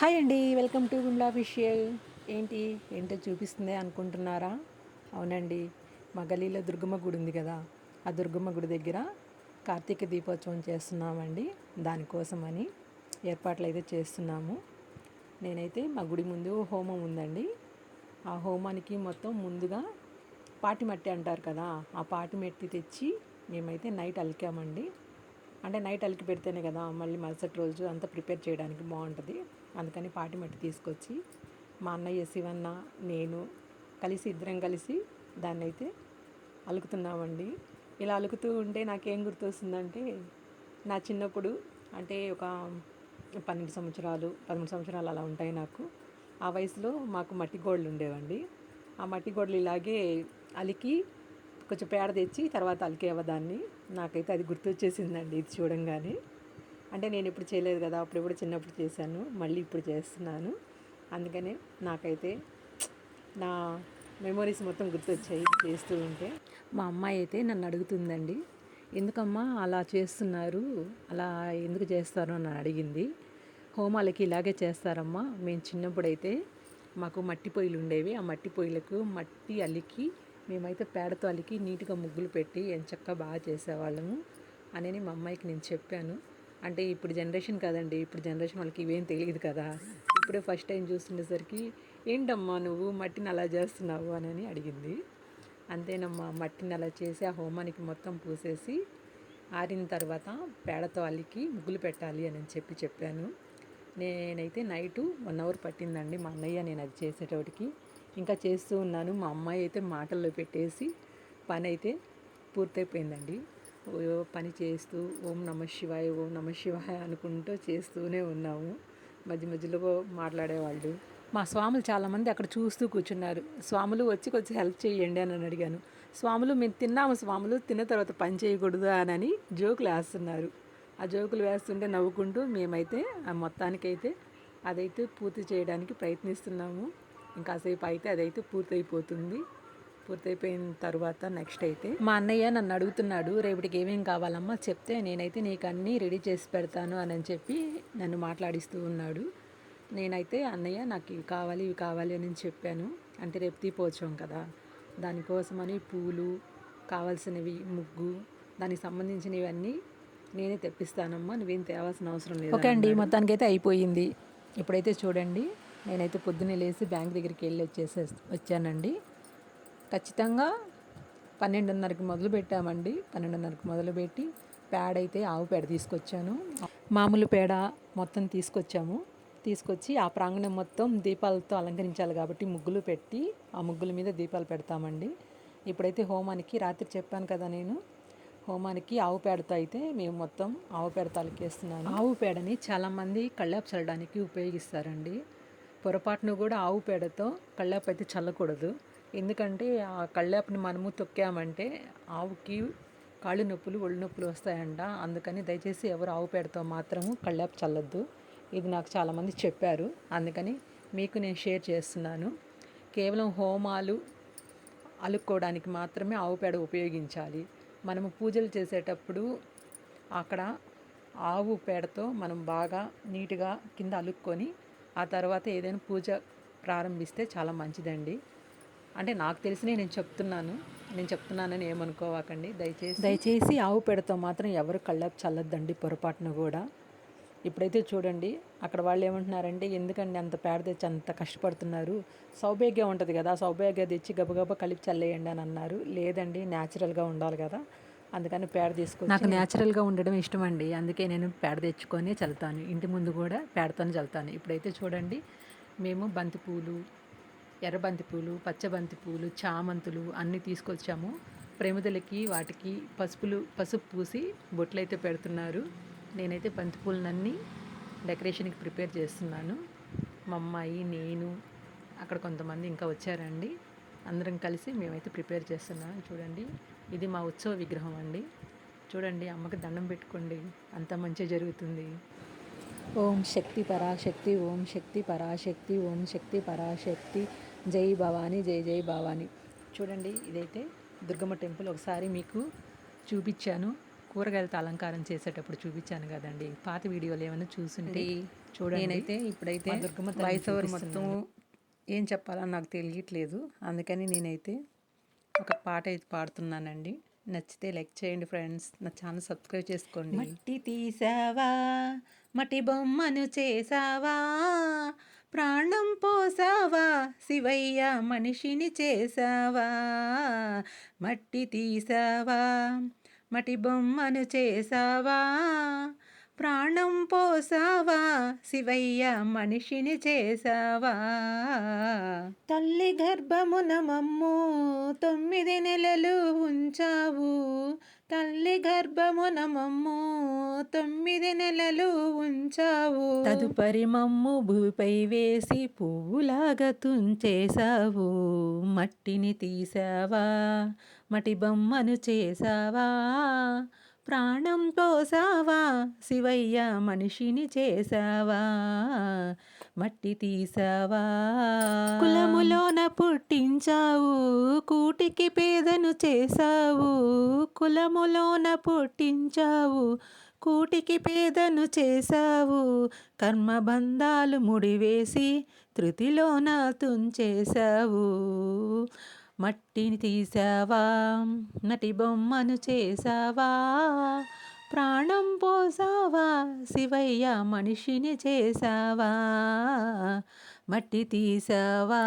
Hi అండి welcome to గుండా official. ఏంటి ఏంటో చూపిస్తుంది అనుకుంటున్నారా? అవునండి మా గలీలో దుర్గమ్మ గుడి ఉంది కదా ఆ దుర్గమ్మ గుడి దగ్గర కార్తీక దీపోత్సవం చేస్తున్నామండి. దానికోసమని ఏర్పాట్లు అయితే చేస్తున్నాము. నేనైతే మా గుడి ముందు హోమం ఉందండి. ఆ హోమానికి మొత్తం ముందుగా పాటి మట్టి అంటారు కదా ఆ పాటి మట్టి తెచ్చి మేమైతే నైట్ అలికామండి. అంటే నైట్ అలికి పెడితేనే కదా మళ్ళీ మరుసటి రోజు అంతా ప్రిపేర్ చేయడానికి బాగుంటుంది. అందుకని పాటి మట్టి తీసుకొచ్చి మా అన్నయ్య శివన్న నేను కలిసి ఇద్దరం కలిసి దాన్ని అయితే అలుకుతున్నామండి. ఇలా అలుకుతూ ఉంటే నాకేం గుర్తొస్తుందంటే నా చిన్నప్పుడు అంటే ఒక పన్నెండు సంవత్సరాలు పదమూడు సంవత్సరాలు అలా ఉంటాయి నాకు. ఆ వయసులో మాకు మట్టి గోడలు ఉండేవండి. ఆ మట్టి గోడలు ఇలాగే అలికి కొంచెం పేడ తెచ్చి తర్వాత అలికేవదాన్ని నాకైతే అది గుర్తొచ్చేసిందండి ఇది చూడంగానే. అంటే నేను ఇప్పుడు చేయలేదు కదా అప్పుడు కూడా చిన్నప్పుడు చేశాను మళ్ళీ ఇప్పుడు చేస్తున్నాను. అందుకనే నాకైతే నా మెమొరీస్ మొత్తం గుర్తొచ్చాయి చేస్తూ ఉంటే. మా అమ్మాయి అయితే నన్ను అడుగుతుందండి ఎందుకమ్మా అలా చేస్తున్నారు అలా ఎందుకు చేస్తారు? అని అడిగింది. హోమాలకి ఇలాగే చేస్తారమ్మా మేము చిన్నప్పుడైతే మాకు మట్టి పొయ్యిలు ఉండేవి ఆ మట్టి పొయ్యిలకు మట్టి అలికి మేమైతే పేడతో అలికి నీట్గా ముగ్గులు పెట్టి ఎంచక్క బాగా చేసేవాళ్ళము అని మా అమ్మాయికి నేను చెప్పాను. అంటే ఇప్పుడు జనరేషన్ కదండి ఇప్పుడు జనరేషన్ వాళ్ళకి ఇవేం తెలియదు కదా. ఇప్పుడే ఫస్ట్ టైం చూస్తుండేసరికి ఏంటమ్మా నువ్వు మట్టిని అలా చేస్తున్నావు? అని అడిగింది. అంతేనమ్మా మట్టిని అలా చేసి ఆ హోమానికి మొత్తం పూసేసి ఆరిన తర్వాత పేడతో అల్లికి ముగ్గులు పెట్టాలి అని చెప్పి చెప్పాను. నేనైతే నైటు వన్ అవర్ పట్టిందండి మా అన్నయ్య నేను అది చేసేటోటికి ఇంకా చేస్తూ ఉన్నాను. మా అమ్మాయి అయితే మాటల్లో పెట్టేసి పని అయితే పూర్తయిపోయిందండి. పని చేస్తూ ఓం నమ శివాయ ఓం నమ శివాయ అనుకుంటూ చేస్తూనే ఉన్నాము. మధ్య మధ్యలో మాట్లాడేవాళ్ళు. మా స్వాములు చాలామంది అక్కడ చూస్తూ కూర్చున్నారు. స్వాములు వచ్చి కొంచెం హెల్ప్ చేయండి అని అడిగాను. స్వాములు మేము తిన్నాము స్వాములు తిన్న తర్వాత పని చేయకూడదు అని జోకులు వేస్తున్నారు. ఆ జోకులు వేస్తుంటే నవ్వుకుంటూ మేమైతే ఆ మొత్తానికైతే అదైతే పూర్తి చేయడానికి ప్రయత్నిస్తున్నాము. ఇంకాసేపు అయితే అదైతే పూర్తయిపోతుంది. పూర్తయిపోయిన తర్వాత నెక్స్ట్ అయితే మా అన్నయ్య నన్ను అడుగుతున్నాడు రేపటికి ఏమేం కావాలమ్మా చెప్తే నేనైతే నీకు అన్నీ రెడీ చేసి పెడతాను అని చెప్పి నన్ను మాట్లాడిస్తూ ఉన్నాడు. నేనైతే అన్నయ్య నాకు ఇవి కావాలి ఇవి కావాలి అని చెప్పాను. అంటే రేపు తీపోవచ్చాం కదా దానికోసమని పూలు కావాల్సినవి ముగ్గు దానికి సంబంధించినవన్నీ నేనే తెప్పిస్తానమ్మా నువ్వేం తేవాల్సిన అవసరం లేదు ఓకే అండి మొత్తానికి అయితే అయిపోయింది. ఇప్పుడైతే చూడండి నేనైతే పొద్దున్నే లేచి బ్యాంక్ దగ్గరికి వెళ్ళి వచ్చేసే వచ్చానండి. ఖచ్చితంగా పన్నెండున్నరకి మొదలు పెట్టామండి పన్నెండున్నరకి మొదలుపెట్టి పేడ అయితే ఆవు పేడ తీసుకొచ్చాను. మామూలు పేడ మొత్తం తీసుకొచ్చాము. తీసుకొచ్చి ఆ ప్రాంగణం మొత్తం దీపాలతో అలంకరించాలి కాబట్టి ముగ్గులు పెట్టి ఆ ముగ్గుల మీద దీపాలు పెడతామండి. ఇప్పుడైతే హోమానికి రాత్రి చెప్పాను కదా నేను. హోమానికి ఆవు పేడతో అయితే మేము మొత్తం ఆవు పేడ తలకేస్తున్నాను. ఆవు పేడని చాలామంది కళ్ళాపు చల్లడానికి ఉపయోగిస్తారండి. పొరపాటును కూడా ఆవు పేడతో కళ్ళాపు అయితే చల్లకూడదు. ఎందుకంటే ఆ కళ్ళాపుని మనము తొక్కామంటే ఆవుకి కాళ్ళు నొప్పులు ఒళ్ళు నొప్పులు వస్తాయంట. అందుకని దయచేసి ఎవరు ఆవు పేడతో మాత్రము కళ్ళాపు చల్లొద్దు. ఇది నాకు చాలామంది చెప్పారు. అందుకని మీకు నేను షేర్ చేస్తున్నాను. కేవలం హోమాలు అలుక్కోవడానికి మాత్రమే ఆవు పేడ ఉపయోగించాలి. మనము పూజలు చేసేటప్పుడు అక్కడ ఆవు పేడతో మనం బాగా నీట్గా కింద అలుక్కొని ఆ తర్వాత ఏదైనా పూజ ప్రారంభిస్తే చాలా మంచిదండి. అంటే నాకు తెలిసినే నేను చెప్తున్నాను. నేను చెప్తున్నానని ఏమనుకోవాకండి. దయచేసి దయచేసి ఆవు పేడతో మాత్రం ఎవరు కళ్ళకు చల్లొద్దండి పొరపాటున కూడా. ఇప్పుడైతే చూడండి అక్కడ వాళ్ళు ఏమంటున్నారంటే ఎందుకండి అంత పేడ తెచ్చి అంత కష్టపడుతున్నారు? సౌభాగ్యం ఉంటుంది కదా సౌభాగ్య తెచ్చి గబగబా కలిపి చల్లేయండి అని అన్నారు. లేదండి న్యాచురల్గా ఉండాలి కదా అందుకని పేడ తీసుకొని నాకు న్యాచురల్గా ఉండడం ఇష్టం అండి అందుకే నేను పేడ తెచ్చుకొని చల్లుతాను. ఇంటి ముందు కూడా పేడతోనే చల్లుతాను. ఇప్పుడైతే చూడండి మేము బంతి పూలు ఎర్రబంతి పూలు పచ్చబంతి పూలు చామంతులు అన్నీ తీసుకొచ్చాము. ప్రేమిదలకి వాటికి పసుపులు పసుపు పూసి బొట్లు అయితే పెడుతున్నారు. నేనైతే బంతి పూలనన్నీ డెకరేషన్కి ప్రిపేర్ చేస్తున్నాను. మా అమ్మాయి నేను అక్కడ కొంతమంది ఇంకా వచ్చారండి. అందరం కలిసి మేమైతే ప్రిపేర్ చేస్తున్నాం. చూడండి ఇది మా ఉత్సవ విగ్రహం అండి. చూడండి అమ్మకి దండం పెట్టుకోండి. అంత మంచి జరుగుతుంది. ఓం శక్తి పరాశక్తి ఓం శక్తి పరాశక్తి ఓం శక్తి పరాశక్తి. జై భవాని జై జై భవాని. చూడండి ఇదైతే దుర్గమ్మ టెంపుల్. ఒకసారి మీకు చూపించాను. కూరగాయలతో అలంకారం చేసేటప్పుడు చూపించాను కదండి. పాత వీడియోలు ఏమైనా చూసుంటే చూడండి. నేనైతే ఇప్పుడైతే దుర్గమ్మ వాయిస్ ఓవర్ మొత్తం. ఏం చెప్పాలని నాకు తెలియట్లేదు. అందుకని నేనైతే ఒక పాట అయితే పాడుతున్నానండి. నచ్చితే లైక్ చేయండి ఫ్రెండ్స్. నా ఛానల్ సబ్స్క్రైబ్ చేసుకోండి. మట్టి తీసావా? మట్టి బొమ్మను చేసావా? ప్రాణం పోసావా? శివయ్య మనిషిని చేసావా మట్టి తీసావా? మట్టి బొమ్మను చేసావా ప్రాణం పోసావా? శివయ్య మనిషిని చేసావా తల్లి గర్భమున మమ్ము తొమ్మిది నెలలు ఉంచావు. తల్లి గర్భమున మమ్ము తొమ్మిది నెలలు ఉంచావు. తదుపరి మమ్ము భూమిపై వేసి పువ్వులాగా తుంచేసావు మట్టిని తీసావా మటి బొమ్మను చేసావా ప్రాణం పోసావా? శివయ్య మనిషిని చేసావా మట్టి తీసావా? కులములోన పుట్టించావు కూటికి పేదను చేసావు కులములోన పుట్టించావు కూటికి పేదను చేసావు కర్మబంధాలు ముడివేసి తృతిలోన తుంచేశావు మట్టిని తీసావా? నటి బొమ్మను చేసావా ప్రాణం పోసావా? శివయ్య మనిషిని చేసావా మట్టి తీసావా?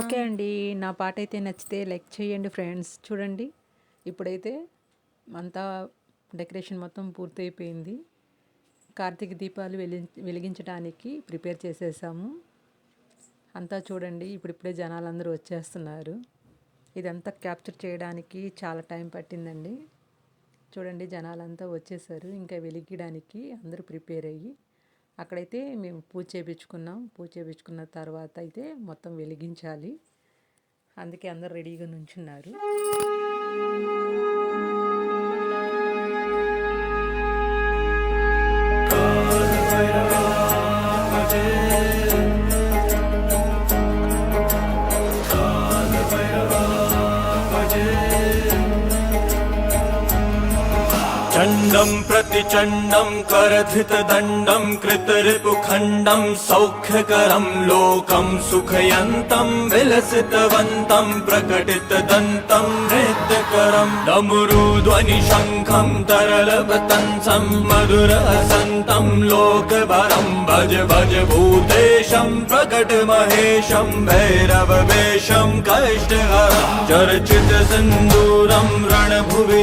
ఓకే అండి. నా పాట అయితే నచ్చితే లైక్ చేయండి ఫ్రెండ్స్. చూడండి. ఇప్పుడైతే అంతా డెకరేషన్ మొత్తం పూర్తయిపోయింది. కార్తీక దీపాలు వెలి వెలిగించడానికి ప్రిపేర్ చేసేసాము. అంతా చూడండి. ఇప్పుడిప్పుడే జనాలందరూ వచ్చేస్తున్నారు. ఇదంతా క్యాప్చర్ చేయడానికి చాలా టైం పట్టిందండి. చూడండి జనాలంతా వచ్చేసారు. ఇంకా వెలిగించడానికి అందరూ ప్రిపేర్ అయ్యి అక్కడైతే మేము పూజ చేయించుకున్నాం పూజ చేయించుకున్న తర్వాత అయితే మొత్తం వెలిగించాలి. అందుకే అందరు రెడీగా నుంచున్నారు. चण्डम् प्रतिचण्डम् करधितदण्डम् कृतरिपुखण्डम् सौख्यकरम् लोकम् सुखयन्तम् विलसितवन्तम् प्रकटितदन्तम् नृत्यकरम् डमरुध्वनिशङ्खम् तरलपतंसम् मधुरहसन्तम् लोकभरम् भज भज भूतेशम् भैरव वेशम कष्टहरम् चर्चित सिन्दूरम् रणभुवि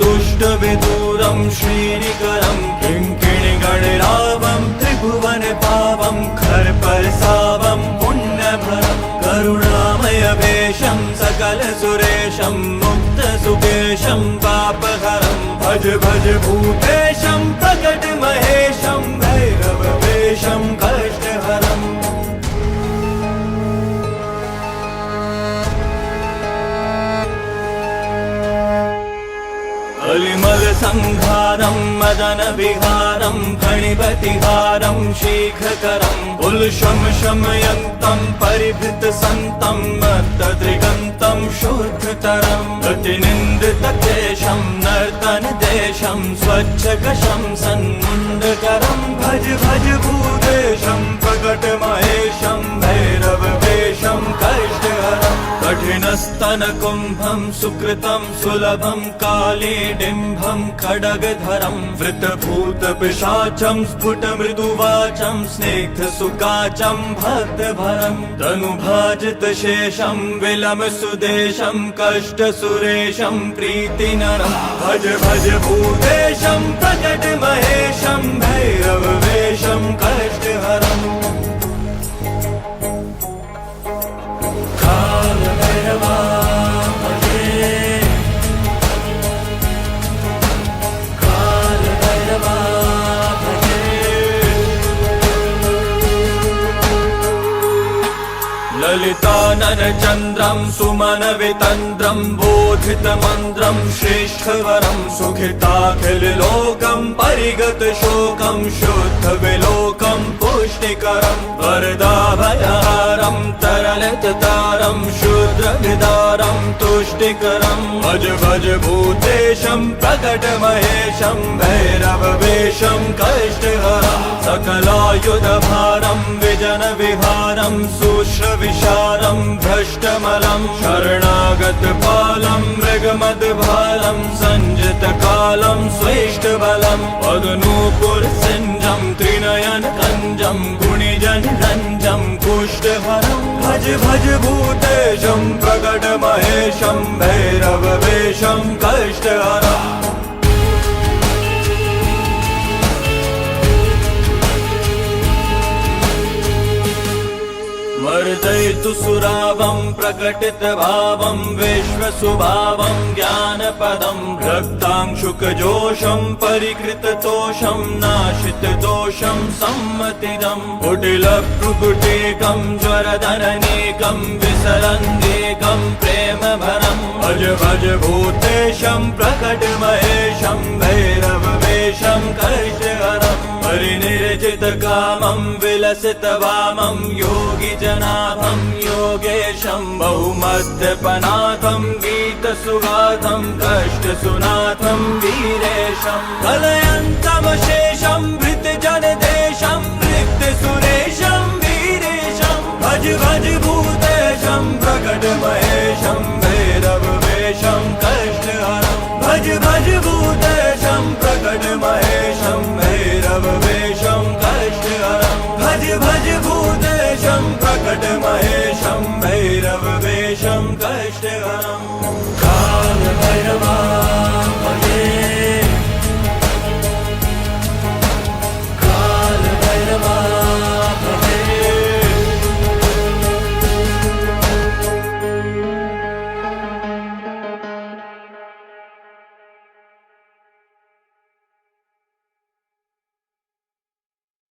दुष्ट विदूर श्रीनिकरं किङ्किणिगणरावं त्रिभुवनपावं खरपरसावं पुण्यभरं करुणामयवेशं सकलसुरेशं मुक्तसुकेशं पापहरं भज भज भूतेशं प्रकटमहेशं भैरववेशं मदनविहारं फणिपतिहारं शीघ्रकरम् उल्शं शमयन्तं परिभृतसन्तं मत्तदृगन्तं शुद्धतरम् प्रतिनिन्दितकेशं नर्तनदेशं स्वच्छकशं सन्मुण्डकरं। भज भज भूदेशम भूदेशं प्रकटमहेशं भैरववेशं कष्टहरम् कठिनस्तनकुम्भं सुकृतं सुलभं कालीडिम्भं खड्गधरं वृतभूतपिशाचं स्फुटमृदुवाचं स्निग्धसुकाचं भक्तभरं तनुभाजितशेषं विलमसुदेशं कष्टसुरेशं प्रीतिनरं भज भज भूतेशं प्रकटमहेशं भैरववेशं कष्टहरम् न्द्रम् सुमन वितन्द्रम् बोधित श्रेष्ठवरं सुखिताखिलोकम् परिगत शोकम् शुद्ध विलोकम् पुष्टिकरम् वरदाभयारं तरलतारं शुद्ध विदारं तुष्टिकरम् भज भूत कट प्रकटमहेशम् भैरववेशम् कष्ट सकलायुधभारम् विजन विहारम् सूशविशारम् भ्रष्टमलम् शरणागतपालम् मृगमद्बालं सञ्जितकालं स्वेष्टबलम् अगनूपुर सिञ्जं त्रिनयन कञ्जम् भज भूतेशं प्रकटमहेशं भैरववेशं तर्जयतु सुरावम् प्रकटितभावम् विश्वसुभावम् ज्ञानपदम् भक्तांशुकजोषं परिकृततोषम् नाशितदोषम् सम्मतिदम् कुटिलकृटेकं ज्वरधननेकं विसरन्देकम् प्रेमभरं। भज भज भूतेशं प्रकटमहेशं भैरववेशं कष्टहरम् परिनिर्जितकामं विलसितवामं योगिजनाथं योगेशं बहुमध्यपनाथं गीतसुगाथं कष्टसुनाथं वीरेशं। कलयन्तमशेषं भृतजनदे